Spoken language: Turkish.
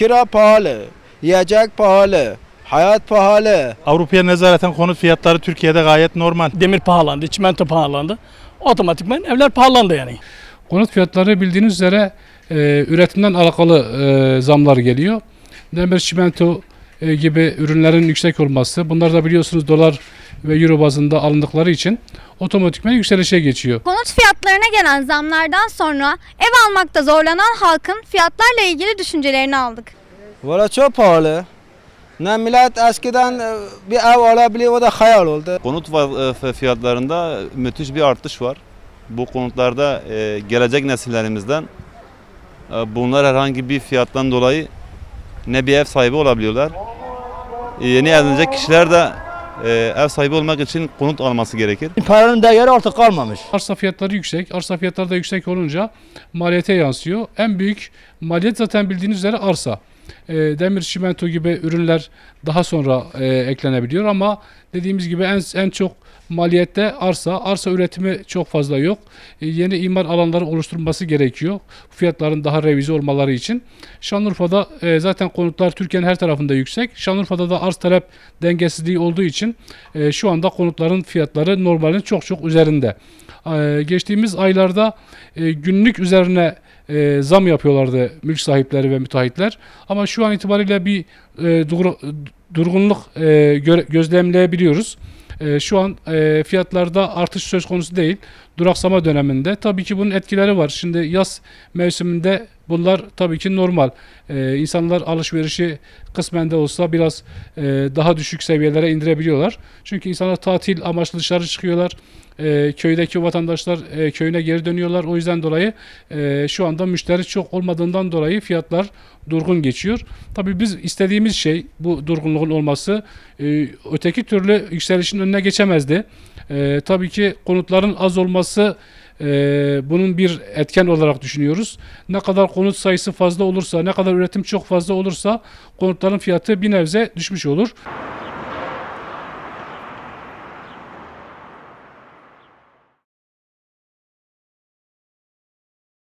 kira pahalı, yiyecek pahalı, hayat pahalı. Avrupa'ya nezareten konut fiyatları Türkiye'de gayet normal. Demir pahalandı, çimento pahalandı. Otomatikman evler pahalandı yani. Konut fiyatları bildiğiniz üzere e, üretimden alakalı e, zamlar geliyor. Demir, çimento e, gibi ürünlerin yüksek olması. Bunlar da biliyorsunuz dolar ve euro bazında alındıkları için otomatikman yükselişe geçiyor. Konut fiyatlarına gelen zamlardan sonra ev almakta zorlanan halkın fiyatlarla ilgili düşüncelerini aldık. Valla çok pahalı. Ne millet eskiden e, bir ev alabiliyor o da hayal oldu. Konut e, fiyatlarında müthiş bir artış var. Bu konutlarda e, gelecek nesillerimizden bunlar herhangi bir fiyattan dolayı ne bir ev sahibi olabiliyorlar. Yeni evlenecek kişiler de e, ev sahibi olmak için konut alması gerekir. Paranın değeri artık kalmamış. Arsa fiyatları yüksek. Arsa fiyatları da yüksek olunca maliyete yansıyor. En büyük maliyet zaten bildiğiniz üzere arsa. E, demir, çimento gibi ürünler daha sonra e, eklenebiliyor ama dediğimiz gibi en en çok maliyette arsa. Arsa üretimi çok fazla yok. E, yeni imar alanları oluşturulması gerekiyor. Fiyatların daha revize olmaları için. Şanlıurfa'da e, zaten konutlar Türkiye'nin her tarafında yüksek. Şanlıurfa'da da arz talep dengesizliği olduğu için e, şu anda konutların fiyatları normalin çok çok üzerinde. E, geçtiğimiz aylarda e, günlük üzerine e, zam yapıyorlardı mülk sahipleri ve müteahhitler. Ama şu an itibariyle bir e, dur- durgunluk e, göre- gözlemleyebiliyoruz. E, şu an e, fiyatlarda artış söz konusu değil. Duraksama döneminde. Tabii ki bunun etkileri var. Şimdi yaz mevsiminde bunlar tabii ki normal. E, insanlar alışverişi kısmen de olsa biraz e, daha düşük seviyelere indirebiliyorlar. Çünkü insanlar tatil amaçlı dışarı çıkıyorlar. E, köydeki vatandaşlar e, köyüne geri dönüyorlar. O yüzden dolayı e, şu anda müşteri çok olmadığından dolayı fiyatlar durgun geçiyor. Tabii biz istediğimiz şey bu durgunluğun olması. E, öteki türlü yükselişin önüne geçemezdi. E, tabii ki konutların az olması e, bunun bir etken olarak düşünüyoruz. Ne kadar konut sayısı fazla olursa, ne kadar üretim çok fazla olursa konutların fiyatı bir nebze düşmüş olur.